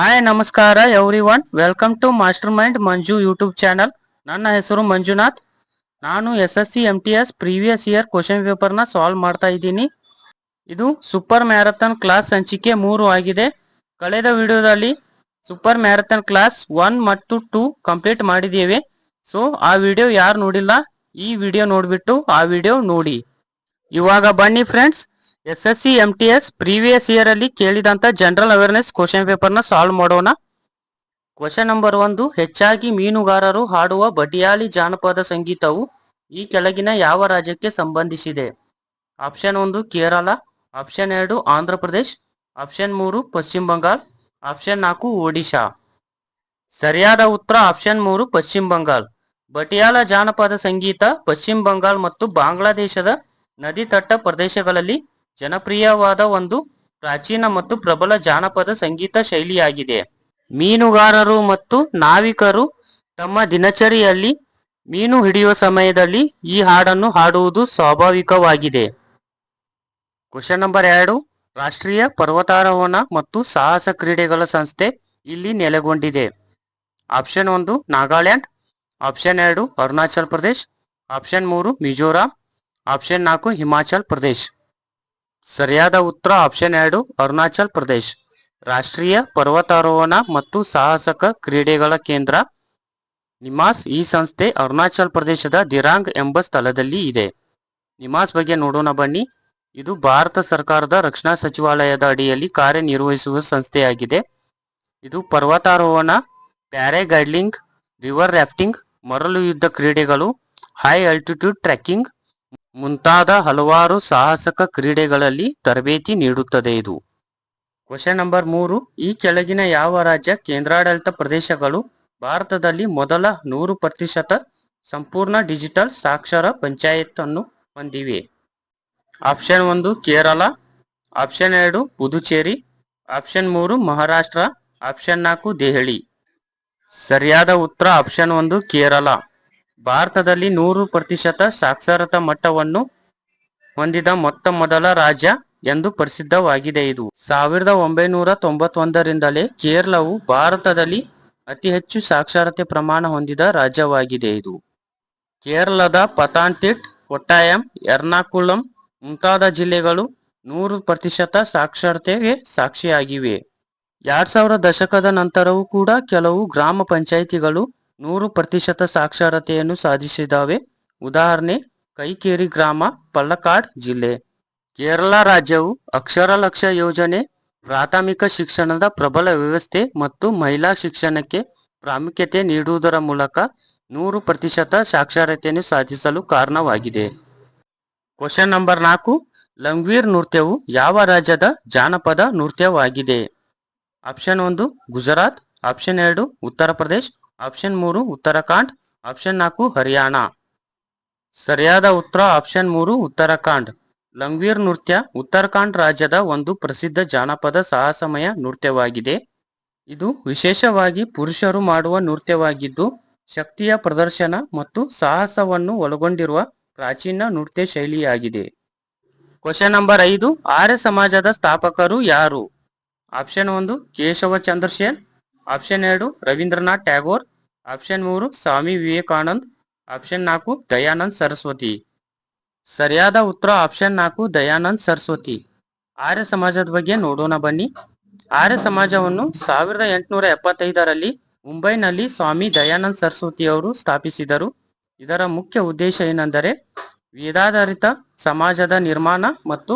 Hi ನಮಸ್ಕಾರ everyone welcome to mastermind Manju YouTube channel ನನ್ನ ಹೆಸರು ಮಂಜುನಾಥ್. ನಾನು S S C M T S previous year question ಪೇಪರ್ನ solve ಮಾಡ್ತಾ ಇದ್ದೀನಿ. ಇದು ಸೂಪರ್ ಮ್ಯಾರಥಾನ್ ಕ್ಲಾಸ್ ಸಂಚಿಕೆ ಮೂರು ಆಗಿದೆ. ಕಳೆದ ವಿಡಿಯೋದಲ್ಲಿ ಸೂಪರ್ ಮ್ಯಾರಥಾನ್ ಕ್ಲಾಸ್ ಒನ್ ಮತ್ತು ಟೂ ಕಂಪ್ಲೀಟ್ ಮಾಡಿದ್ದೇವೆ. ಸೊ ಆ ವಿಡಿಯೋ ಯಾರು ನೋಡಿಲ್ಲ, ಈ ವಿಡಿಯೋ ನೋಡ್ಬಿಟ್ಟು ಆ ವಿಡಿಯೋ ನೋಡಿ. ಇವಾಗ ಬನ್ನಿ friends S S C M T S previous year ಅಲ್ಲಿ ಕೇಳಿದಂತ ಜನರಲ್ ಅವೇರ್ನೆಸ್ ಕ್ವಶನ್ ಪೇಪರ್ನ ಸಾಲ್ವ್ ಮಾಡೋಣ. ಕ್ವಶನ್ ನಂಬರ್ ಒಂದು, ಹೆಚ್ಚಾಗಿ ಮೀನುಗಾರರು ಹಾಡುವ ಬಟಿಯಾಳಿ ಜಾನಪದ ಸಂಗೀತವು ಈ ಕೆಳಗಿನ ಯಾವ ರಾಜ್ಯಕ್ಕೆ ಸಂಬಂಧಿಸಿದೆ? ಆಪ್ಷನ್ ಒಂದು, ಕೇರಳ. ಆಪ್ಷನ್ ಎರಡು, ಆಂಧ್ರ ಪ್ರದೇಶ್. ಆಪ್ಷನ್ ಮೂರು, ಪಶ್ಚಿಮ ಬಂಗಾಳ. ಆಪ್ಷನ್ ನಾಲ್ಕು, ಒಡಿಶಾ. ಸರಿಯಾದ ಉತ್ತರ ಆಪ್ಷನ್ ಮೂರು, ಪಶ್ಚಿಮ ಬಂಗಾಲ್ ಬಟಿಯಾಲ ಜಾನಪದ ಸಂಗೀತ ಪಶ್ಚಿಮ ಬಂಗಾಲ್ ಮತ್ತು ಬಾಂಗ್ಲಾದೇಶದ ನದಿ ತಟ್ಟ ಪ್ರದೇಶಗಳಲ್ಲಿ ಜನಪ್ರಿಯವಾದ ಒಂದು ಪ್ರಾಚೀನ ಮತ್ತು ಪ್ರಬಲ ಜಾನಪದ ಸಂಗೀತ ಶೈಲಿಯಾಗಿದೆ. ಮೀನುಗಾರರು ಮತ್ತು ನಾವಿಕರು ತಮ್ಮ ದಿನಚರಿಯಲ್ಲಿ ಮೀನು ಹಿಡಿಯುವ ಸಮಯದಲ್ಲಿ ಈ ಹಾಡನ್ನು ಹಾಡುವುದು ಸ್ವಾಭಾವಿಕವಾಗಿದೆ. ಕ್ವಶನ್ ನಂಬರ್ ಎರಡು, ರಾಷ್ಟ್ರೀಯ ಪರ್ವತಾರೋಹಣ ಮತ್ತು ಸಾಹಸ ಕ್ರೀಡೆಗಳ ಸಂಸ್ಥೆ ಇಲ್ಲಿ ನೆಲೆಗೊಂಡಿದೆ. ಆಪ್ಷನ್ ಒಂದು, ನಾಗಾಲ್ಯಾಂಡ್. ಆಪ್ಷನ್ ಎರಡು, ಅರುಣಾಚಲ್ ಪ್ರದೇಶ್. ಆಪ್ಷನ್ ಮೂರು, ಮಿಜೋರಾಂ. ಆಪ್ಷನ್ ನಾಲ್ಕು, ಹಿಮಾಚಲ್ ಪ್ರದೇಶ್. ಸರಿಯಾದ ಉತ್ತರ ಆಪ್ಷನ್ ಎರಡು, ಅರುಣಾಚಲ್ ಪ್ರದೇಶ್. ರಾಷ್ಟ್ರೀಯ ಪರ್ವತಾರೋಹಣ ಮತ್ತು ಸಾಹಸಕ ಕ್ರೀಡೆಗಳ ಕೇಂದ್ರ. ನಿಮಾಸ್ ಈ ಸಂಸ್ಥೆ ಅರುಣಾಚಲ್ ಪ್ರದೇಶದ ದಿರಾಂಗ್ ಎಂಬ ಸ್ಥಳದಲ್ಲಿ ಇದೆ. ನಿಮಾಸ್ ಬಗ್ಗೆ ನೋಡೋಣ ಬನ್ನಿ. ಇದು ಭಾರತ ಸರ್ಕಾರದ ರಕ್ಷಣಾ ಸಚಿವಾಲಯದ ಅಡಿಯಲ್ಲಿ ಕಾರ್ಯನಿರ್ವಹಿಸುವ ಸಂಸ್ಥೆಯಾಗಿದೆ. ಇದು ಪರ್ವತಾರೋಹಣ ಪ್ಯಾರಾಗೈಡ್ಲಿಂಗ್ ರಿವರ್ ರ್ಯಾಫ್ಟಿಂಗ್ ಮರಳು ಯುದ್ಧ ಕ್ರೀಡೆಗಳು ಹೈ ಆಲ್ಟಿಟ್ಯೂಡ್ ಟ್ರೆಕ್ಕಿಂಗ್ ಮುಂತಾದ ಹಲವಾರು ಸಾಹಸಕ ಕ್ರೀಡೆಗಳಲ್ಲಿ ತರಬೇತಿ ನೀಡುತ್ತದೆ ಇದು. ಕ್ವಶನ್ ನಂಬರ್ ಮೂರು. ಈ ಕೆಳಗಿನ ಯಾವ ರಾಜ್ಯ ಕೇಂದ್ರಾಡಳಿತ ಪ್ರದೇಶಗಳು ಭಾರತದಲ್ಲಿ ಮೊದಲ ನೂರು ಪ್ರತಿಶತ ಸಂಪೂರ್ಣ ಡಿಜಿಟಲ್ ಸಾಕ್ಷರ ಪಂಚಾಯತ್ ಅನ್ನು ಹೊಂದಿವೆ? ಆಪ್ಷನ್ ಒಂದು, ಕೇರಳ. ಆಪ್ಷನ್ ಎರಡು, ಪುದುಚೇರಿ. ಆಪ್ಷನ್ ಮೂರು, ಮಹಾರಾಷ್ಟ್ರ. ಆಪ್ಷನ್ ನಾಲ್ಕು, ದೆಹಲಿ. ಸರಿಯಾದ ಉತ್ತರ ಆಪ್ಷನ್ ಒಂದು, ಕೇರಳ. ಭಾರತದಲ್ಲಿ ನೂರು ಪ್ರತಿಶತ ಸಾಕ್ಷರತಾ ಮಟ್ಟವನ್ನು ಹೊಂದಿದ ಮೊತ್ತ ಮೊದಲ ರಾಜ್ಯ ಎಂದು ಪ್ರಸಿದ್ಧವಾಗಿದೆ ಇದು. ಸಾವಿರದ ಒಂಬೈನೂರ ತೊಂಬತ್ತೊಂದರಿಂದಲೇ ಕೇರಳವು ಭಾರತದಲ್ಲಿ ಅತಿ ಹೆಚ್ಚು ಸಾಕ್ಷರತೆ ಪ್ರಮಾಣ ಹೊಂದಿದ ರಾಜ್ಯವಾಗಿದೆ ಇದು. ಕೇರಳದ ಪತಾನ್ತಿಟ್, ಕೊಟ್ಟಾಯಂ ಎರ್ನಾಕುಲಂ ಮುಂತಾದ ಜಿಲ್ಲೆಗಳು ನೂರು ಪ್ರತಿಶತ ಸಾಕ್ಷರತೆಗೆ ಸಾಕ್ಷಿಯಾಗಿವೆ. ಎರಡ್ ಸಾವಿರ ದಶಕದ ನಂತರವೂ ಕೂಡ ಕೆಲವು ಗ್ರಾಮ ಪಂಚಾಯಿತಿಗಳು ನೂರು ಪ್ರತಿಶತ ಸಾಕ್ಷರತೆಯನ್ನು ಸಾಧಿಸಿದಾವೆ ಉದಾಹರಣೆ, ಕೈಕೇರಿ ಗ್ರಾಮ, ಪಲ್ಲಕಾಡ್ ಜಿಲ್ಲೆ. ಕೇರಳ ರಾಜ್ಯವು ಅಕ್ಷರ ಲಕ್ಷ ಯೋಜನೆ, ಪ್ರಾಥಮಿಕ ಶಿಕ್ಷಣದ ಪ್ರಬಲ ವ್ಯವಸ್ಥೆ ಮತ್ತು ಮಹಿಳಾ ಶಿಕ್ಷಣಕ್ಕೆ ಪ್ರಾಮುಖ್ಯತೆ ನೀಡುವುದರ ಮೂಲಕ ನೂರು ಪ್ರತಿಶತ ಸಾಕ್ಷರತೆಯನ್ನು ಸಾಧಿಸಲು ಕಾರಣವಾಗಿದೆ. ಕ್ವಶನ್ ನಂಬರ್ ನಾಲ್ಕು. ಲಂಗ್ವೀರ್ ನೃತ್ಯವು ಯಾವ ರಾಜ್ಯದ ಜಾನಪದ ನೃತ್ಯವಾಗಿದೆ? ಆಪ್ಷನ್ ಒಂದು, ಗುಜರಾತ್. ಆಪ್ಷನ್ ಎರಡು, ಉತ್ತರ ಪ್ರದೇಶ್. ಆಪ್ಷನ್ ಮೂರು ಉತ್ತರಾಖಂಡ್ ಆಪ್ಷನ್ ನಾಲ್ಕು ಹರಿಯಾಣ. ಸರಿಯಾದ ಉತ್ತರ ಆಪ್ಷನ್ ಮೂರು ಉತ್ತರಾಖಂಡ್. ಲಂಗ್ವೀರ್ ನೃತ್ಯ, ಉತ್ತರಾಖಂಡ್ ರಾಜ್ಯದ ಒಂದು ಪ್ರಸಿದ್ಧ ಜಾನಪದ ಸಾಹಸಮಯ ನೃತ್ಯವಾಗಿದೆ. ಇದು ವಿಶೇಷವಾಗಿ ಪುರುಷರು ಮಾಡುವ ನೃತ್ಯವಾಗಿದ್ದು, ಶಕ್ತಿಯ ಪ್ರದರ್ಶನ ಮತ್ತು ಸಾಹಸವನ್ನು ಒಳಗೊಂಡಿರುವ ಪ್ರಾಚೀನ ನೃತ್ಯ ಶೈಲಿಯಾಗಿದೆ. ಕ್ವಶನ್ ನಂಬರ್ ಐದು, ಆರ್ಯ ಸಮಾಜದ ಸ್ಥಾಪಕರು ಯಾರು? ಆಪ್ಷನ್ ಒಂದು, ಕೇಶವ ಚಂದ್ರಶೇನ್. ಆಪ್ಷನ್ ಎರಡು, ರವೀಂದ್ರನಾಥ್ ಟ್ಯಾಗೋರ್. ಆಪ್ಷನ್ ಮೂರು, ಸ್ವಾಮಿ ವಿವೇಕಾನಂದ್. ಆಪ್ಷನ್ ನಾಲ್ಕು, ದಯಾನಂದ್ ಸರಸ್ವತಿ. ಸರಿಯಾದ ಉತ್ತರ ಆಪ್ಷನ್ ನಾಲ್ಕು, ದಯಾನಂದ್ ಸರಸ್ವತಿ. ಆರ್ಯ ಸಮಾಜದ ಬಗ್ಗೆ ನೋಡೋಣ ಬನ್ನಿ. ಆರ್ಯ ಸಮಾಜವನ್ನು ಸಾವಿರದ ಎಂಟುನೂರ ಎಪ್ಪತ್ತೈದರಲ್ಲಿ ಮುಂಬೈನಲ್ಲಿ ಸ್ವಾಮಿ ದಯಾನಂದ್ ಸರಸ್ವತಿ ಅವರು ಸ್ಥಾಪಿಸಿದರು. ಇದರ ಮುಖ್ಯ ಉದ್ದೇಶ ಏನೆಂದರೆ ವೇದಾಧಾರಿತ ಸಮಾಜದ ನಿರ್ಮಾಣ ಮತ್ತು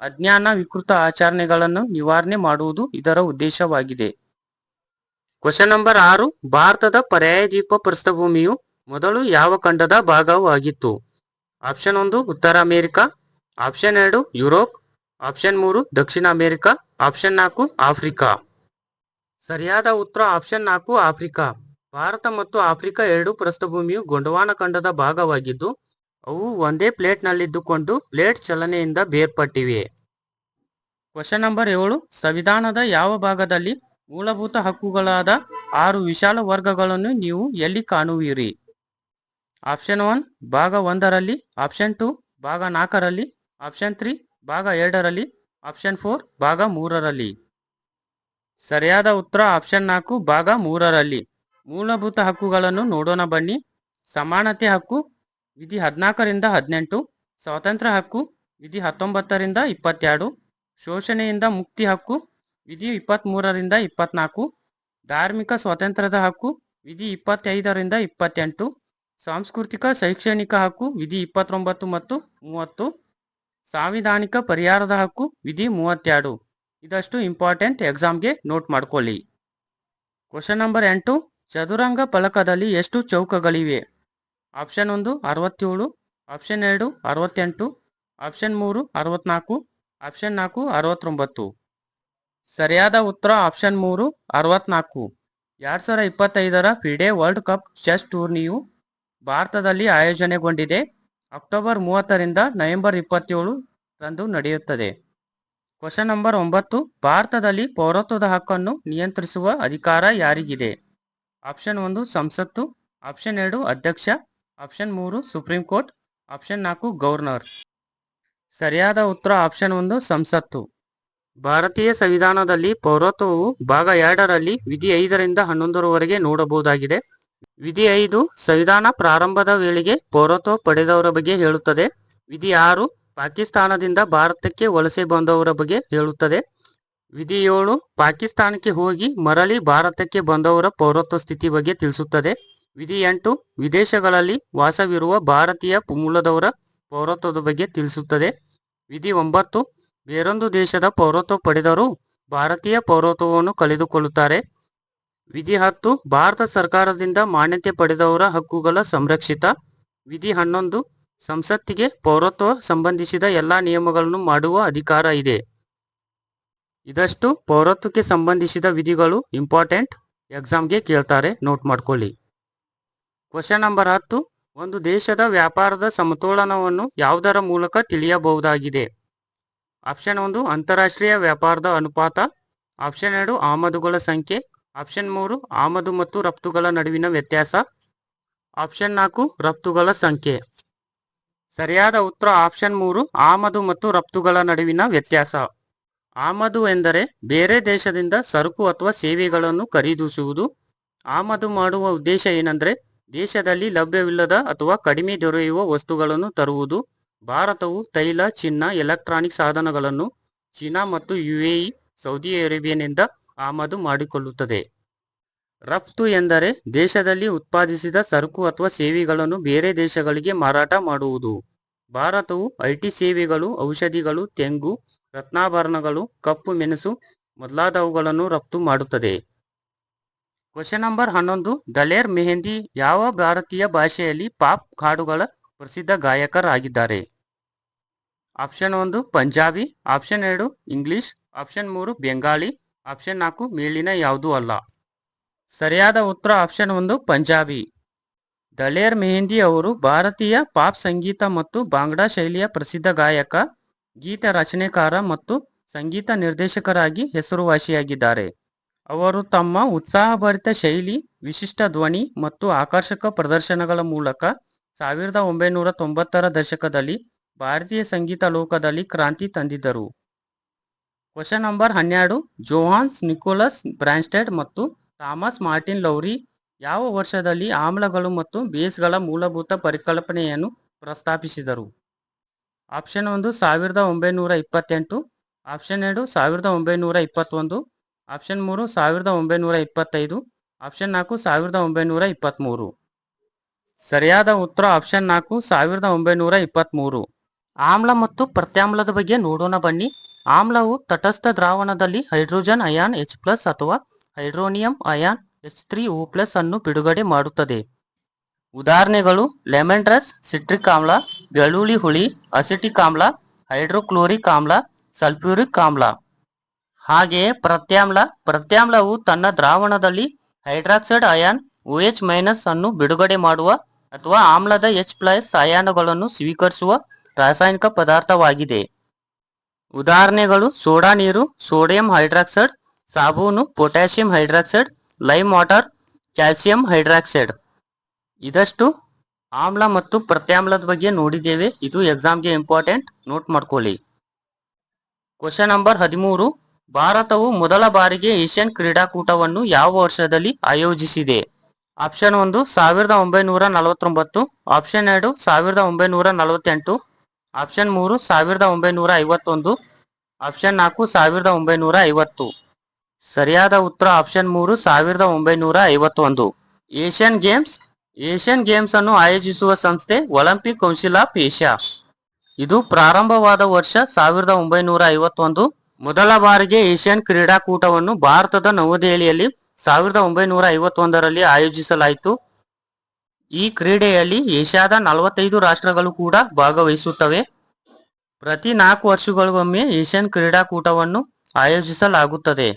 ಅಜ್ಞಾನ ವಿಕೃತ ಆಚರಣೆಗಳನ್ನು ನಿವಾರಣೆ ಮಾಡುವುದು ಇದರ ಉದ್ದೇಶವಾಗಿದೆ. ಕ್ವಶನ್ ನಂಬರ್ ಆರು, ಭಾರತದ ಪರ್ಯಾಯ ದ್ವೀಪ ಪ್ರಸ್ಥಭೂಮಿಯು ಮೊದಲು ಯಾವ ಖಂಡದ ಭಾಗವಾಗಿತ್ತು ಆಪ್ಷನ್ ಒಂದು, ಉತ್ತರ ಅಮೆರಿಕ. ಆಪ್ಷನ್ ಎರಡು, ಯುರೋಪ್. ಆಪ್ಷನ್ ಮೂರು, ದಕ್ಷಿಣ ಅಮೆರಿಕ. ಆಪ್ಷನ್ ನಾಲ್ಕು, ಆಫ್ರಿಕಾ. ಸರಿಯಾದ ಉತ್ತರ ಆಪ್ಷನ್ ನಾಲ್ಕು, ಆಫ್ರಿಕಾ. ಭಾರತ ಮತ್ತು ಆಫ್ರಿಕಾ ಎರಡು ಪ್ರಸ್ಥಭೂಮಿಯು ಗೊಂಡವಾನ ಖಂಡದ ಭಾಗವಾಗಿದ್ದು, ಅವು ಒಂದೇ ಪ್ಲೇಟ್ನಲ್ಲಿದ್ದುಕೊಂಡು ಪ್ಲೇಟ್ ಚಲನೆಯಿಂದ ಬೇರ್ಪಟ್ಟಿವೆ. ಕ್ವಶನ್ ನಂಬರ್ ಏಳು, ಸಂವಿಧಾನದ ಯಾವ ಭಾಗದಲ್ಲಿ ಮೂಲಭೂತ ಹಕ್ಕುಗಳಾದ ಆರು ವಿಶಾಲ ವರ್ಗಗಳನ್ನು ನೀವು ಎಲ್ಲಿ ಕಾಣುವಿರಿ? ಆಪ್ಷನ್ ಒನ್, ಭಾಗ ಒಂದರಲ್ಲಿ, ಆಪ್ಷನ್ ಟು, ಭಾಗ ನಾಲ್ಕರಲ್ಲಿ, ಆಪ್ಷನ್ ತ್ರೀ, ಭಾಗ ಎರಡರಲ್ಲಿ, ಆಪ್ಷನ್ ಫೋರ್, ಭಾಗ ಮೂರರಲ್ಲಿ. ಸರಿಯಾದ ಉತ್ತರ ಆಪ್ಷನ್ ನಾಲ್ಕು, ಭಾಗ ಮೂರರಲ್ಲಿ. ಮೂಲಭೂತ ಹಕ್ಕುಗಳನ್ನು ನೋಡೋಣ ಬನ್ನಿ. ಸಮಾನತೆ ಹಕ್ಕು, ವಿಧಿ ಹದಿನಾಲ್ಕರಿಂದ ಹದಿನೆಂಟು, ಸ್ವಾತಂತ್ರ್ಯ ಹಕ್ಕು, ವಿಧಿ ಹತ್ತೊಂಬತ್ತರಿಂದ ಇಪ್ಪತ್ತೆರಡು, ಶೋಷಣೆಯಿಂದ ಮುಕ್ತಿ ಹಕ್ಕು ವಿಧಿ ಇಪ್ಪತ್ತ್ಮೂರರಿಂದ ಇಪ್ಪತ್ನಾಲ್ಕು, ಧಾರ್ಮಿಕ ಸ್ವಾತಂತ್ರ್ಯದ ಹಕ್ಕು, ವಿಧಿ ಇಪ್ಪತ್ತೈದರಿಂದ ಇಪ್ಪತ್ತೆಂಟು, ಸಾಂಸ್ಕೃತಿಕ ಶೈಕ್ಷಣಿಕ ಹಕ್ಕು, ವಿಧಿ ಇಪ್ಪತ್ತೊಂಬತ್ತು ಮತ್ತು ಮೂವತ್ತು, ಸಾಂವಿಧಾನಿಕ ಪರಿಹಾರದ ಹಕ್ಕು, ವಿಧಿ ಮೂವತ್ತೆರಡು. ಇದಷ್ಟು ಇಂಪಾರ್ಟೆಂಟ್ ಎಕ್ಸಾಮ್ಗೆ ನೋಟ್ ಮಾಡ್ಕೊಳ್ಳಿ. ಕ್ವಶನ್ ನಂಬರ್ ಎಂಟು, ಚದುರಂಗ ಫಲಕದಲ್ಲಿ ಎಷ್ಟು ಚೌಕಗಳಿವೆ? ಆಪ್ಷನ್ ಒಂದು, ಅರವತ್ತೇಳು, ಆಪ್ಷನ್ ಎರಡು, ಅರವತ್ತೆಂಟು, ಆಪ್ಷನ್ ಮೂರು, ಅರವತ್ನಾಲ್ಕು, ಆಪ್ಷನ್ ನಾಲ್ಕು, ಅರವತ್ತೊಂಬತ್ತು. ಸರಿಯಾದ ಉತ್ತರ ಆಪ್ಷನ್ ಮೂರು, ಅರವತ್ನಾಲ್ಕು. ಎರಡ್ ಸಾವಿರ ಇಪ್ಪತ್ತೈದರ ಫಿಡೆ ವರ್ಲ್ಡ್ ಕಪ್ ಚೆಸ್ ಟೂರ್ನಿಯು ಭಾರತದಲ್ಲಿ ಆಯೋಜನೆಗೊಂಡಿದೆ. ಅಕ್ಟೋಬರ್ ಮೂವತ್ತರಿಂದ ನವೆಂಬರ್ ಇಪ್ಪತ್ತೇಳು ರಂದು ನಡೆಯುತ್ತದೆ. ಕ್ವಶನ್ ನಂಬರ್ ಒಂಬತ್ತು, ಭಾರತದಲ್ಲಿ ಪೌರತ್ವದ ಹಕ್ಕನ್ನು ನಿಯಂತ್ರಿಸುವ ಅಧಿಕಾರ ಯಾರಿಗಿದೆ? ಆಪ್ಷನ್ ಒಂದು, ಸಂಸತ್ತು. ಆಪ್ಷನ್ ಎರಡು, ಅಧ್ಯಕ್ಷ. ಆಪ್ಷನ್ ಮೂರು, ಸುಪ್ರೀಂ ಕೋರ್ಟ್. ಆಪ್ಷನ್ ನಾಲ್ಕು, ಗವರ್ನರ್. ಸರಿಯಾದ ಉತ್ತರ ಆಪ್ಷನ್ ಒಂದು, ಸಂಸತ್ತು. ಭಾರತೀಯ ಸಂವಿಧಾನದಲ್ಲಿ ಪೌರತ್ವವು ಭಾಗ ಎರಡರಲ್ಲಿ ವಿಧಿ ಐದರಿಂದ ಹನ್ನೊಂದರವರೆಗೆ ನೋಡಬಹುದಾಗಿದೆ. ವಿಧಿ ಐದು, ಸಂವಿಧಾನ ಪ್ರಾರಂಭದ ವೇಳೆಗೆ ಪೌರತ್ವ ಪಡೆದವರ ಬಗ್ಗೆ ಹೇಳುತ್ತದೆ. ವಿಧಿ ಆರು, ಪಾಕಿಸ್ತಾನದಿಂದ ಭಾರತಕ್ಕೆ ವಲಸೆ ಬಂದವರ ಬಗ್ಗೆ ಹೇಳುತ್ತದೆ. ವಿಧಿ ಏಳು, ಪಾಕಿಸ್ತಾನಕ್ಕೆ ಹೋಗಿ ಮರಳಿ ಭಾರತಕ್ಕೆ ಬಂದವರ ಪೌರತ್ವ ಸ್ಥಿತಿ ಬಗ್ಗೆ ತಿಳಿಸುತ್ತದೆ. ವಿಧಿ ಎಂಟು, ವಿದೇಶಗಳಲ್ಲಿ ವಾಸವಿರುವ ಭಾರತೀಯ ಮೂಲದವರ ಪೌರತ್ವದ ಬಗ್ಗೆ ತಿಳಿಸುತ್ತದೆ. ವಿಧಿ ಒಂಬತ್ತು ಬೇರೊಂದು ದೇಶದ ಪೌರತ್ವ ಪಡೆದರೂ ಭಾರತೀಯ ಪೌರತ್ವವನ್ನು ಕಳೆದುಕೊಳ್ಳುತ್ತಾರೆ. ವಿಧಿ ಹತ್ತು, ಭಾರತ ಸರ್ಕಾರದಿಂದ ಮಾನ್ಯತೆ ಪಡೆದವರ ಹಕ್ಕುಗಳ ಸಂರಕ್ಷಿತ. ವಿಧಿ ಹನ್ನೊಂದು, ಸಂಸತ್ತಿಗೆ ಪೌರತ್ವ ಸಂಬಂಧಿಸಿದ ಎಲ್ಲಾ ನಿಯಮಗಳನ್ನು ಮಾಡುವ ಅಧಿಕಾರ ಇದೆ. ಇದಷ್ಟು ಪೌರತ್ವಕ್ಕೆ ಸಂಬಂಧಿಸಿದ ವಿಧಿಗಳು ಇಂಪಾರ್ಟೆಂಟ್. ಎಕ್ಸಾಮ್ಗೆ ಕೇಳ್ತಾರೆ, ನೋಟ್ ಮಾಡ್ಕೊಳ್ಳಿ. ಕ್ವಶನ್ ನಂಬರ್ ಹತ್ತು, ಒಂದು ದೇಶದ ವ್ಯಾಪಾರದ ಸಮತೋಲನವನ್ನು ಯಾವುದರ ಮೂಲಕ ತಿಳಿಯಬಹುದಾಗಿದೆ? ಆಪ್ಷನ್ ಒಂದು, ಅಂತಾರಾಷ್ಟ್ರೀಯ ವ್ಯಾಪಾರದ ಅನುಪಾತ. ಆಪ್ಷನ್ ಎರಡು, ಆಮದುಗಳ ಸಂಖ್ಯೆ. ಆಪ್ಷನ್ ಮೂರು, ಆಮದು ಮತ್ತು ರಫ್ತುಗಳ ನಡುವಿನ ವ್ಯತ್ಯಾಸ. ಆಪ್ಷನ್ ನಾಲ್ಕು, ರಫ್ತುಗಳ ಸಂಖ್ಯೆ. ಸರಿಯಾದ ಉತ್ತರ ಆಪ್ಷನ್ ಮೂರು, ಆಮದು ಮತ್ತು ರಫ್ತುಗಳ ನಡುವಿನ ವ್ಯತ್ಯಾಸ. ಆಮದು ಎಂದರೆ ಬೇರೆ ದೇಶದಿಂದ ಸರಕು ಅಥವಾ ಸೇವೆಗಳನ್ನು ಖರೀದಿಸುವುದು. ಆಮದು ಮಾಡುವ ಉದ್ದೇಶ ಏನಂದ್ರೆ ದೇಶದಲ್ಲಿ ಲಭ್ಯವಿಲ್ಲದ ಅಥವಾ ಕಡಿಮೆ ದೊರೆಯುವ ವಸ್ತುಗಳನ್ನು ತರುವುದು. ಭಾರತವು ತೈಲ, ಚಿನ್ನ, ಎಲೆಕ್ಟ್ರಾನಿಕ್ ಸಾಧನಗಳನ್ನು ಚೀನಾ ಮತ್ತು ಯುಎಇ, ಸೌದಿ ಅರೇಬಿಯಾನಿಂದ ಆಮದು ಮಾಡಿಕೊಳ್ಳುತ್ತದೆ. ರಫ್ತು ಎಂದರೆ ದೇಶದಲ್ಲಿ ಉತ್ಪಾದಿಸಿದ ಸರಕು ಅಥವಾ ಸೇವೆಗಳನ್ನು ಬೇರೆ ದೇಶಗಳಿಗೆ ಮಾರಾಟ ಮಾಡುವುದು. ಭಾರತವು ಐಟಿ ಸೇವೆಗಳು, ಔಷಧಿಗಳು, ತೆಂಗು, ರತ್ನಾಭರಣಗಳು, ಕಪ್ಪು ಮೆಣಸು ಮೊದಲಾದವುಗಳನ್ನು ರಫ್ತು ಮಾಡುತ್ತದೆ. ಕ್ವಶನ್ ನಂಬರ್ ಹನ್ನೊಂದು, ದಲೇರ್ ಮೆಹಂದಿ ಯಾವ ಭಾರತೀಯ ಭಾಷೆಯಲ್ಲಿ ಪಾಪ್ ಹಾಡುಗಳ ಪ್ರಸಿದ್ಧ ಗಾಯಕರಾಗಿದ್ದಾರೆ. ಆಪ್ಷನ್ ಒಂದು, ಪಂಜಾಬಿ. ಆಪ್ಷನ್ ಎರಡು, ಇಂಗ್ಲಿಷ್. ಆಪ್ಷನ್ ಮೂರು, ಬೆಂಗಾಳಿ. ಆಪ್ಷನ್ ನಾಲ್ಕು, ಮೇಲಿನ ಯಾವುದೂ ಅಲ್ಲ. ಸರಿಯಾದ ಉತ್ತರ ಆಪ್ಷನ್ ಒಂದು, ಪಂಜಾಬಿ. ದಲೇರ್ ಮೆಹಂದಿ ಅವರು ಭಾರತೀಯ ಪಾಪ್ ಸಂಗೀತ ಮತ್ತು ಬಾಂಗ್ಡಾ ಶೈಲಿಯ ಪ್ರಸಿದ್ಧ ಗಾಯಕ, ಗೀತ ರಚನೆಕಾರ ಮತ್ತು ಸಂಗೀತ ನಿರ್ದೇಶಕರಾಗಿ ಹೆಸರುವಾಸಿಯಾಗಿದ್ದಾರೆ. ಅವರು ತಮ್ಮ ಉತ್ಸಾಹಭರಿತ ಶೈಲಿ, ವಿಶಿಷ್ಟ ಧ್ವನಿ ಮತ್ತು ಆಕರ್ಷಕ ಪ್ರದರ್ಶನಗಳ ಮೂಲಕ ಸಾವಿರದ ಒಂಬೈನೂರ ತೊಂಬತ್ತರ ದಶಕದಲ್ಲಿ ಭಾರತೀಯ ಸಂಗೀತ ಲೋಕದಲ್ಲಿ ಕ್ರಾಂತಿ ತಂದಿದ್ದರು. ಕ್ವಶನ್ ನಂಬರ್ ಹನ್ನೆರಡು, ಜೋಹಾನ್ಸ್ ನಿಕೋಲಸ್ ಬ್ರಾನ್ಸ್ಟೆಡ್ ಮತ್ತು ಥಾಮಸ್ ಮಾರ್ಟಿನ್ ಲೌರಿ ಯಾವ ವರ್ಷದಲ್ಲಿ ಆಮ್ಲಗಳು ಮತ್ತು ಬೇಸ್ಗಳ ಮೂಲಭೂತ ಪರಿಕಲ್ಪನೆಯನ್ನು ಪ್ರಸ್ತಾಪಿಸಿದರು? ಆಪ್ಷನ್ ಒಂದು, ಸಾವಿರದ ಒಂಬೈನೂರ ಇಪ್ಪತ್ತೆಂಟು. ಆಪ್ಷನ್ ಎರಡು, ಸಾವಿರದ ಒಂಬೈನೂರ ಇಪ್ಪತ್ತೊಂದು. ಆಪ್ಷನ್ ಮೂರು, ಸಾವಿರದ ಒಂಬೈನೂರ ಇಪ್ಪತ್ತೈದು. ಆಪ್ಷನ್ ನಾಲ್ಕು, ಸಾವಿರದ ಒಂಬೈನೂರ ಇಪ್ಪತ್ತ್ಮೂರು. ಸರಿಯಾದ ಉತ್ತರ ಆಪ್ಷನ್ ನಾಲ್ಕು, ಸಾವಿರದ ಒಂಬೈನೂರ ಇಪ್ಪತ್ತ್ಮೂರು ಆಮ್ಲ ಮತ್ತು ಪ್ರತ್ಯಾಮ್ಲದ ಬಗ್ಗೆ ನೋಡೋಣ ಬನ್ನಿ. ಆಮ್ಲವು ತಟಸ್ಥ ದ್ರಾವಣದಲ್ಲಿ ಹೈಡ್ರೋಜನ್ ಅಯಾನ್ ಎಚ್ ಪ್ಲಸ್ ಅಥವಾ hydronium ion H three O plus ಅನ್ನು ಬಿಡುಗಡೆ ಮಾಡುತ್ತದೆ. ಉದಾಹರಣೆಗಳು ಲೆಮನ್ ರಸ್ ಸಿಟ್ರಿಕ್ ಆಮ್ಲ, ಬೆಳ್ಳುಳ್ಳಿ ಹುಳಿ ಅಸಿಟಿಕ್ ಆಮ್ಲ ಹೈಡ್ರೋಕ್ಲೋರಿಕ್ ಆಮ್ಲ ಸಲ್ಫ್ಯೂರಿಕ್ ಆಮ್ಲ. ಹಾಗೆಯೇ ಪ್ರತ್ಯಾಮ್ಲ, ಪ್ರತ್ಯಾಮ್ಲವು ತನ್ನ ದ್ರಾವಣದಲ್ಲಿ hydroxide ion O H minus ಅನ್ನು ಬಿಡುಗಡೆ ಮಾಡುವ ಅಥವಾ ಆಮ್ಲದ ಎಚ್ ಪ್ಲಸ್ ಅಯಾನುಗಳನ್ನು ಸ್ವೀಕರಿಸುವ ರಾಸಾಯನಿಕ ಪದಾರ್ಥವಾಗಿದೆ. ಉದಾಹರಣೆಗಳು ಸೋಡಾ ನೀರು, ಸೋಡಿಯಂ ಹೈಡ್ರಾಕ್ಸೈಡ್, ಸಾಬೂನು, potassium hydroxide, lime water, calcium hydroxide. ಇದಷ್ಟು ಆಮ್ಲ ಮತ್ತು ಪ್ರತ್ಯಾಮ್ಲದ ಬಗ್ಗೆ ನೋಡಿದ್ದೇವೆ. ಇದು ಎಕ್ಸಾಮ್ಗೆ ಇಂಪಾರ್ಟೆಂಟ್. ನೋಟ್ ಮಾಡ್ಕೊಳ್ಳಿ. ಕ್ವಶನ್ ನಂಬರ್ ಹದಿಮೂರು. ಭಾರತವು ಮೊದಲ ಬಾರಿಗೆ ಏಷ್ಯನ್ ಕ್ರೀಡಾಕೂಟವನ್ನು ಯಾವ ವರ್ಷದಲ್ಲಿ ಆಯೋಜಿಸಿದೆ? ಆಪ್ಷನ್ ಒಂದು, ಸಾವಿರದ ಒಂಬೈನೂರ ನಲವತ್ತೊಂಬತ್ತು. ಆಪ್ಷನ್ ಎರಡು, ಸಾವಿರದ ಒಂಬೈನೂರ ನಲವತ್ತೆಂಟು. ಆಪ್ಷನ್ ಮೂರು, ಸಾವಿರದ ಒಂಬೈನೂರ ಐವತ್ತೊಂದು. ಆಪ್ಷನ್ ನಾಲ್ಕು, ಸಾವಿರದ ಒಂಬೈನೂರ ಐವತ್ತು. ಸರಿಯಾದ ಉತ್ತರ ಆಪ್ಷನ್ ಮೂರು, ಸಾವಿರದ ಒಂಬೈನೂರ ಐವತ್ತೊಂದು. ಏಷ್ಯನ್ ಗೇಮ್ಸ್ ಏಷ್ಯನ್ ಗೇಮ್ಸ್ ಅನ್ನು ಆಯೋಜಿಸುವ ಸಂಸ್ಥೆ ಒಲಿಂಪಿಕ್ ಕೌನ್ಸಿಲ್ ಆಫ್ ಏಷ್ಯಾ ಇದು ಪ್ರಾರಂಭವಾದ ವರ್ಷ ಸಾವಿರದ ಒಂಬೈನೂರ ಐವತ್ತೊಂದು. ಮೊದಲ ಬಾರಿಗೆ ಏಷ್ಯನ್ ಕ್ರೀಡಾಕೂಟವನ್ನು ಭಾರತದ ನವದೆಹಲಿಯಲ್ಲಿ ಸಾವಿರದ ಒಂಬೈನೂರ ಐವತ್ತೊಂದರಲ್ಲಿ ಆಯೋಜಿಸಲಾಯಿತು. ಈ ಕ್ರೀಡೆಯಲ್ಲಿ ಏಷ್ಯಾದ ನಲವತ್ತೈದು ರಾಷ್ಟ್ರಗಳು ಕೂಡ ಭಾಗವಹಿಸುತ್ತವೆ. ಪ್ರತಿ ನಾಲ್ಕು ವರ್ಷಗಳಿಗೊಮ್ಮೆ ಏಷ್ಯನ್ ಕ್ರೀಡಾಕೂಟವನ್ನು ಆಯೋಜಿಸಲಾಗುತ್ತದೆ.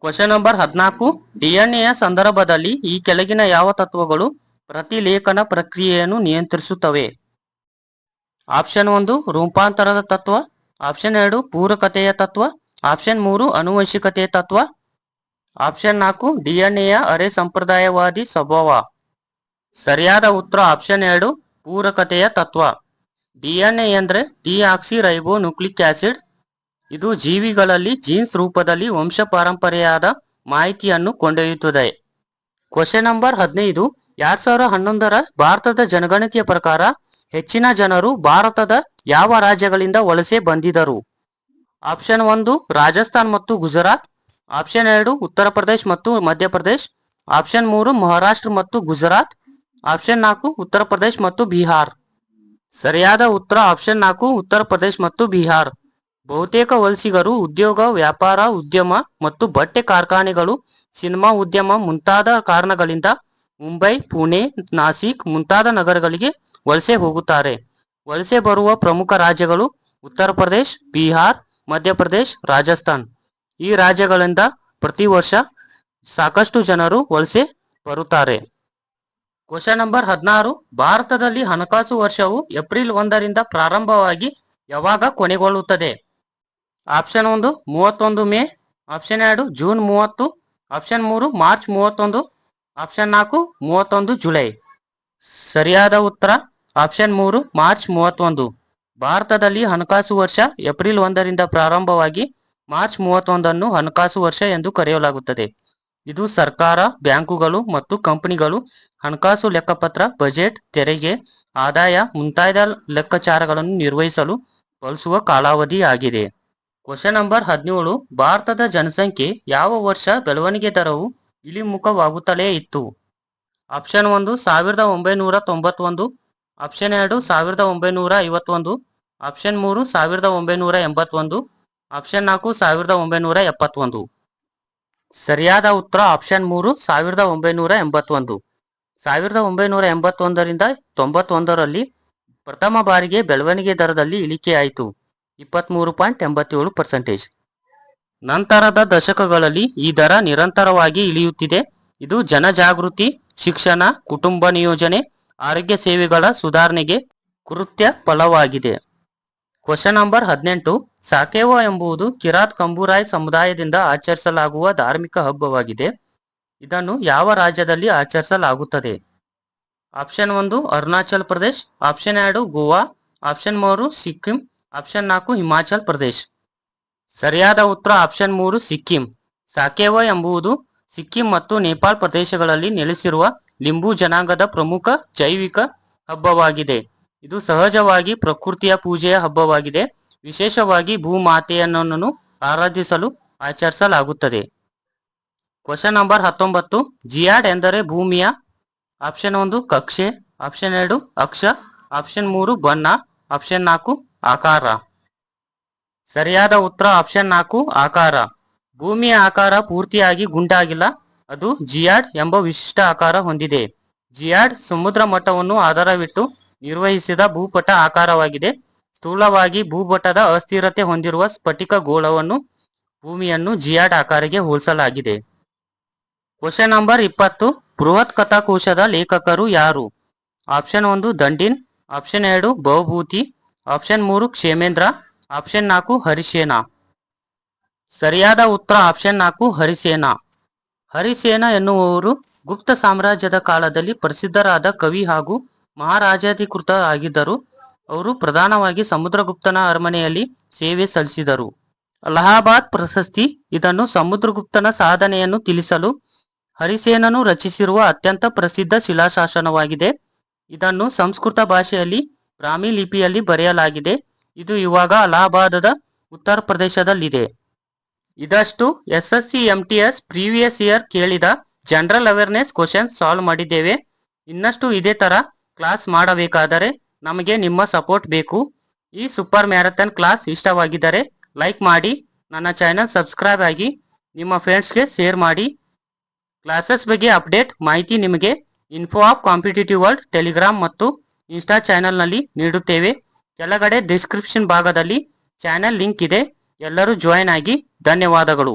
ಕ್ವಶನ್ ನಂಬರ್ ಹದಿನಾಲ್ಕು. ಡಿಎನ್ಎಯ ಸಂದರ್ಭದಲ್ಲಿ ಈ ಕೆಳಗಿನ ಯಾವ ತತ್ವಗಳು ಪ್ರತಿಲೇಖನ ಪ್ರಕ್ರಿಯೆಯನ್ನು ನಿಯಂತ್ರಿಸುತ್ತವೆ? ಆಪ್ಷನ್ ಒಂದು, ರೂಪಾಂತರದ ತತ್ವ. ಆಪ್ಷನ್ ಎರಡು, ಪೂರಕತೆಯ ತತ್ವ. ಆಪ್ಷನ್ ಮೂರು, ಅನುವಂಶಿಕತೆಯ ತತ್ವ. ಆಪ್ಷನ್ ನಾಲ್ಕು ಡಿಎನ್ಎಯ ಅರೆ ಸಂಪ್ರದಾಯವಾದಿ ಸ್ವಭಾವ. ಸರಿಯಾದ ಉತ್ತರ ಆಪ್ಷನ್ ಎರಡು, ಪೂರಕತೆಯ ತತ್ವ. ಡಿಎನ್ಎ ಎಂದ್ರೆ ಡಿಆಕ್ಸಿ ರೈಬೋ ನ್ಯೂಕ್ಲಿಕ್ ಆಸಿಡ್. ಇದು ಜೀವಿಗಳಲ್ಲಿ ಜೀನ್ಸ್ ರೂಪದಲ್ಲಿ ವಂಶ ಪಾರಂಪರೆಯಾದ ಮಾಹಿತಿಯನ್ನು ಕೊಂಡೊಯ್ಯುತ್ತದೆ. ಕ್ವಶನ್ ನಂಬರ್ ಹದಿನೈದು, ಎರಡ್ ಸಾವಿರದ ಹನ್ನೊಂದರ ಭಾರತದ ಜನಗಣತಿಯ ಪ್ರಕಾರ ಹೆಚ್ಚಿನ ಜನರು ಭಾರತದ ಯಾವ ರಾಜ್ಯಗಳಿಂದ ವಲಸೆ ಬಂದಿದರು ಆಪ್ಷನ್ ಒಂದು, ರಾಜಸ್ಥಾನ್ ಮತ್ತು ಗುಜರಾತ್. ಆಪ್ಷನ್ ಎರಡು, ಉತ್ತರ ಪ್ರದೇಶ್ ಮತ್ತು ಮಧ್ಯಪ್ರದೇಶ್ ಆಪ್ಷನ್ ಮೂರು, ಮಹಾರಾಷ್ಟ್ರ ಮತ್ತು ಗುಜರಾತ್. ಆಪ್ಷನ್ ನಾಲ್ಕು, ಉತ್ತರ ಪ್ರದೇಶ್ ಮತ್ತು ಬಿಹಾರ್. ಸರಿಯಾದ ಉತ್ತರ ಆಪ್ಷನ್ ನಾಲ್ಕು, ಉತ್ತರ ಪ್ರದೇಶ್ ಮತ್ತು ಬಿಹಾರ್. ಬಹುತೇಕ ವಲಸಿಗರು ಉದ್ಯೋಗ, ವ್ಯಾಪಾರ, ಉದ್ಯಮ ಮತ್ತು ಬಟ್ಟೆ ಕಾರ್ಖಾನೆಗಳು, ಸಿನಿಮಾ ಉದ್ಯಮ ಮುಂತಾದ ಕಾರಣಗಳಿಂದ ಮುಂಬೈ, ಪುಣೆ, ನಾಸಿಕ್ ಮುಂತಾದ ನಗರಗಳಿಗೆ ವಲಸೆ ಹೋಗುತ್ತಾರೆ. ವಲಸೆ ಬರುವ ಪ್ರಮುಖ ರಾಜ್ಯಗಳು ಉತ್ತರ ಪ್ರದೇಶ್, ಬಿಹಾರ್ ಮಧ್ಯಪ್ರದೇಶ್ ರಾಜಸ್ಥಾನ್. ಈ ರಾಜ್ಯಗಳಿಂದ ಪ್ರತಿ ವರ್ಷ ಸಾಕಷ್ಟು ಜನರು ವಲಸೆ ಬರುತ್ತಾರೆ. ಕ್ವಶನ್ ನಂಬರ್ ಹದಿನಾರು, ಭಾರತದಲ್ಲಿ ಹಣಕಾಸು ವರ್ಷವು ಏಪ್ರಿಲ್ ಒಂದರಿಂದ ಪ್ರಾರಂಭವಾಗಿ ಯಾವಾಗ ಕೊನೆಗೊಳ್ಳುತ್ತದೆ? ಆಪ್ಷನ್ ಒಂದು, ಮೂವತ್ತೊಂದು ಮೇ ಆಪ್ಷನ್ ಎರಡು, ಜೂನ್ ಮೂವತ್ತು ಆಪ್ಷನ್ ಮೂರು, ಮಾರ್ಚ್ ಮೂವತ್ತೊಂದು ಆಪ್ಷನ್ ನಾಲ್ಕು, ಮೂವತ್ತೊಂದು ಜುಲೈ. ಸರಿಯಾದ ಉತ್ತರ ಆಪ್ಷನ್ ಮೂರು, ಮಾರ್ಚ್ ಮೂವತ್ತೊಂದು. ಭಾರತದಲ್ಲಿ ಹಣಕಾಸು ವರ್ಷ ಏಪ್ರಿಲ್ ಒಂದರಿಂದ ಪ್ರಾರಂಭವಾಗಿ ಮಾರ್ಚ್ ಮೂವತ್ತೊಂದನ್ನು ಹಣಕಾಸು ವರ್ಷ ಎಂದು ಕರೆಯಲಾಗುತ್ತದೆ. ಇದು ಸರ್ಕಾರ, ಬ್ಯಾಂಕುಗಳು ಮತ್ತು ಕಂಪನಿಗಳು ಹಣಕಾಸು ಲೆಕ್ಕಪತ್ರ, ಬಜೆಟ್, ತೆರಿಗೆ, ಆದಾಯ ಮುಂತಾದ ಲೆಕ್ಕಾಚಾರಗಳನ್ನು ನಿರ್ವಹಿಸಲು ಬಳಸುವ ಕಾಲಾವಧಿಯಾಗಿದೆ ಕ್ವಶನ್ ನಂಬರ್ ಹದಿನೇಳು, ಭಾರತದ ಜನಸಂಖ್ಯೆ ಯಾವ ವರ್ಷ ಬೆಳವಣಿಗೆ ದರವು ಇಳಿಮುಖವಾಗುತ್ತಲೇ ಇತ್ತು? ಆಪ್ಷನ್ ಒಂದು, ಸಾವಿರದ ಒಂಬೈನೂರ ತೊಂಬತ್ತೊಂದು. ಆಪ್ಷನ್ ಎರಡು, ಸಾವಿರದ ಒಂಬೈನೂರ ಐವತ್ತೊಂದು. ಆಪ್ಷನ್ ಮೂರು, ಸಾವಿರದ ಒಂಬೈನೂರ ಎಂಬತ್ತೊಂದು. ಆಪ್ಷನ್ ನಾಲ್ಕು, ಸಾವಿರದ ಒಂಬೈನೂರ ಎಪ್ಪತ್ತೊಂದು. ಸರಿಯಾದ ಉತ್ತರ ಆಪ್ಷನ್ ಮೂರು, ಸಾವಿರದ ಒಂಬೈನೂರ ಎಂಬತ್ತೊಂದು. ಸಾವಿರದ ಒಂಬೈನೂರ ಎಂಬತ್ತೊಂದರಿಂದ ತೊಂಬತ್ತೊಂದರಲ್ಲಿ ಪ್ರಥಮ ಬಾರಿಗೆ ಬೆಳವಣಿಗೆ ದರದಲ್ಲಿ ಇಳಿಕೆಯಾಯಿತು. ಇಪ್ಪತ್ಮೂರು ಪಾಯಿಂಟ್ ಎಂಬತ್ತೇಳು ಪರ್ಸೆಂಟೇಜ್ ನಂತರದ ದಶಕಗಳಲ್ಲಿ ಈ ದರ ನಿರಂತರವಾಗಿ ಇಳಿಯುತ್ತಿದೆ. ಇದು ಜನಜಾಗೃತಿ, ಶಿಕ್ಷಣ, ಕುಟುಂಬ ನಿಯೋಜನೆ, ಆರೋಗ್ಯ ಸೇವೆಗಳ ಸುಧಾರಣೆಗೆ ಕೃತ್ಯ ಫಲವಾಗಿದೆ. ಕ್ವಶನ್ ನಂಬರ್ ಹದಿನೆಂಟು. ಸಾಕೇವ ಎಂಬುದು ಕಿರಾತ್ ಕಂಬೂರಾಯ್ ಸಮುದಾಯದಿಂದ ಆಚರಿಸಲಾಗುವ ಧಾರ್ಮಿಕ ಹಬ್ಬವಾಗಿದೆ. ಇದನ್ನು ಯಾವ ರಾಜ್ಯದಲ್ಲಿ ಆಚರಿಸಲಾಗುತ್ತದೆ? ಆಪ್ಷನ್ ಒಂದು ಅರುಣಾಚಲ್ ಪ್ರದೇಶ್, ಆಪ್ಷನ್ ಎರಡು ಗೋವಾ, ಆಪ್ಷನ್ ಮೂರು ಸಿಕ್ಕಿಂ, ಆಪ್ಷನ್ ನಾಲ್ಕು ಹಿಮಾಚಲ್ ಪ್ರದೇಶ್. ಸರಿಯಾದ ಉತ್ತರ ಆಪ್ಷನ್ ಮೂರು ಸಿಕ್ಕಿಂ. ಸಾಕೇವ ಎಂಬುದು ಸಿಕ್ಕಿಂ ಮತ್ತು ನೇಪಾಳ ಪ್ರದೇಶಗಳಲ್ಲಿ ನೆಲೆಸಿರುವ ಲಿಂಬು ಜನಾಂಗದ ಪ್ರಮುಖ ಜೈವಿಕ ಹಬ್ಬವಾಗಿದೆ. ಇದು ಸಹಜವಾಗಿ ಪ್ರಕೃತಿಯ ಪೂಜೆಯ ಹಬ್ಬವಾಗಿದೆ. ವಿಶೇಷವಾಗಿ ಭೂಮಾತೆಯನ್ನು ಆರಾಧಿಸಲು ಆಚರಿಸಲಾಗುತ್ತದೆ. ಕ್ವಶನ್ ನಂಬರ್ ಹತ್ತೊಂಬತ್ತು. ಜಿಯಾಡ್ ಎಂದರೆ ಭೂಮಿಯ. ಆಪ್ಷನ್ ಒಂದು, ಕಕ್ಷೆ. ಆಪ್ಷನ್ ಎರಡು, ಅಕ್ಷ. ಆಪ್ಷನ್ ಮೂರು, ಬಣ್ಣ. ಆಪ್ಷನ್ ನಾಲ್ಕು, ಆಕಾರ. ಸರಿಯಾದ ಉತ್ತರ ಆಪ್ಷನ್ ನಾಲ್ಕು, ಆಕಾರ. ಭೂಮಿಯ ಆಕಾರ ಪೂರ್ತಿಯಾಗಿ ಗುಂಡಾಗಿಲ್ಲ. ಅದು ಜಿಯಾಡ್ ಎಂಬ ವಿಶಿಷ್ಟ ಆಕಾರ ಹೊಂದಿದೆ. ಜಿಯಾಡ್ ಸಮುದ್ರ ಮಟ್ಟವನ್ನು ಆಧಾರವಿಟ್ಟು ನಿರ್ವಹಿಸಿದ ಭೂಪಟ ಆಕಾರವಾಗಿದೆ. ಸ್ಥೂಲವಾಗಿ ಭೂಭಟದ ಅಸ್ಥಿರತೆ ಹೊಂದಿರುವ ಸ್ಫಟಿಕ ಗೋಳವನ್ನು ಭೂಮಿಯನ್ನು ಜಿಯಾಡ್ ಆಕಾರಕ್ಕೆ ಹೋಲಿಸಲಾಗಿದೆ. ಕ್ವಶನ್ ನಂಬರ್ ಇಪ್ಪತ್ತು. ಬೃಹತ್ ಕಥಾಕೋಶದ ಲೇಖಕರು ಯಾರು? ಆಪ್ಷನ್ ಒಂದು ದಂಡಿನ್ ಆಪ್ಷನ್ ಎರಡು ಬಹುಭೂತಿ ಆಪ್ಷನ್ ಮೂರು ಕ್ಷೇಮೇಂದ್ರ ಆಪ್ಷನ್ ನಾಲ್ಕು ಹರಿಸೇನ. ಸರಿಯಾದ ಉತ್ತರ ಆಪ್ಷನ್ ನಾಲ್ಕು ಹರಿಸೇನ. ಹರಿಸೇನ ಎನ್ನುವವರು ಗುಪ್ತ ಸಾಮ್ರಾಜ್ಯದ ಕಾಲದಲ್ಲಿ ಪ್ರಸಿದ್ಧರಾದ ಕವಿ ಹಾಗೂ ಮಹಾರಾಜಾಧಿಕೃತ ಆಗಿದ್ದರು ಅವರು ಪ್ರಧಾನವಾಗಿ ಸಮುದ್ರಗುಪ್ತನ ಅರಮನೆಯಲ್ಲಿ ಸೇವೆ ಸಲ್ಲಿಸಿದರು. ಅಲಹಾಬಾದ್ ಪ್ರಶಸ್ತಿ, ಇದನ್ನು ಸಮುದ್ರಗುಪ್ತನ ಸಾಧನೆಯನ್ನು ತಿಳಿಸಲು ಹರಿಸೇನನು ರಚಿಸಿರುವ ಅತ್ಯಂತ ಪ್ರಸಿದ್ಧ ಶಿಲಾಶಾಸನವಾಗಿದೆ. ಇದನ್ನು ಸಂಸ್ಕೃತ ಭಾಷೆಯಲ್ಲಿ ಬ್ರಾಹ್ಮಿ ಲಿಪಿಯಲ್ಲಿ ಬರೆಯಲಾಗಿದೆ. ಇದು ಇವಾಗ ಅಲಹಾಬಾದದ ಉತ್ತರ ಪ್ರದೇಶದಲ್ಲಿದೆ. ಇದಷ್ಟು S S C M S previous year ಕೇಳಿದ ಜನರಲ್ ಅವೇರ್ನೆಸ್ ಕ್ವಶನ್ ಸಾಲ್ವ್ ಮಾಡಿದ್ದೇವೆ. ಇನ್ನಷ್ಟು ಇದೇ ತರ ಕ್ಲಾಸ್ ಮಾಡಬೇಕಾದರೆ ನಮಗೆ ನಿಮ್ಮ ಸಪೋರ್ಟ್ ಬೇಕು. ಈ ಸೂಪರ್ ಮ್ಯಾರಥಾನ್ ಕ್ಲಾಸ್ ಇಷ್ಟವಾಗಿದ್ದರೆ ಲೈಕ್ ಮಾಡಿ, ನನ್ನ ಚಾನೆಲ್ ಸಬ್ಸ್ಕ್ರೈಬ್ ಆಗಿ, ನಿಮ್ಮ ಫ್ರೆಂಡ್ಸ್ಗೆ ಶೇರ್ ಮಾಡಿ. ಕ್ಲಾಸಸ್ ಬಗ್ಗೆ ಅಪ್ಡೇಟ್ ಮಾಹಿತಿ ನಿಮಗೆ info of competitive world Telegram ಮತ್ತು ಇನ್ಸ್ಟಾ ಚಾನೆಲ್ನಲ್ಲಿ ನೀಡುತ್ತೇವೆ. ಕೆಳಗಡೆ ಡಿಸ್ಕ್ರಿಪ್ಷನ್ ಭಾಗದಲ್ಲಿ ಚಾನೆಲ್ ಲಿಂಕ್ ಇದೆ. ಎಲ್ಲರೂ ಜಾಯಿನ್ ಆಗಿ, ಧನ್ಯವಾದಗಳು.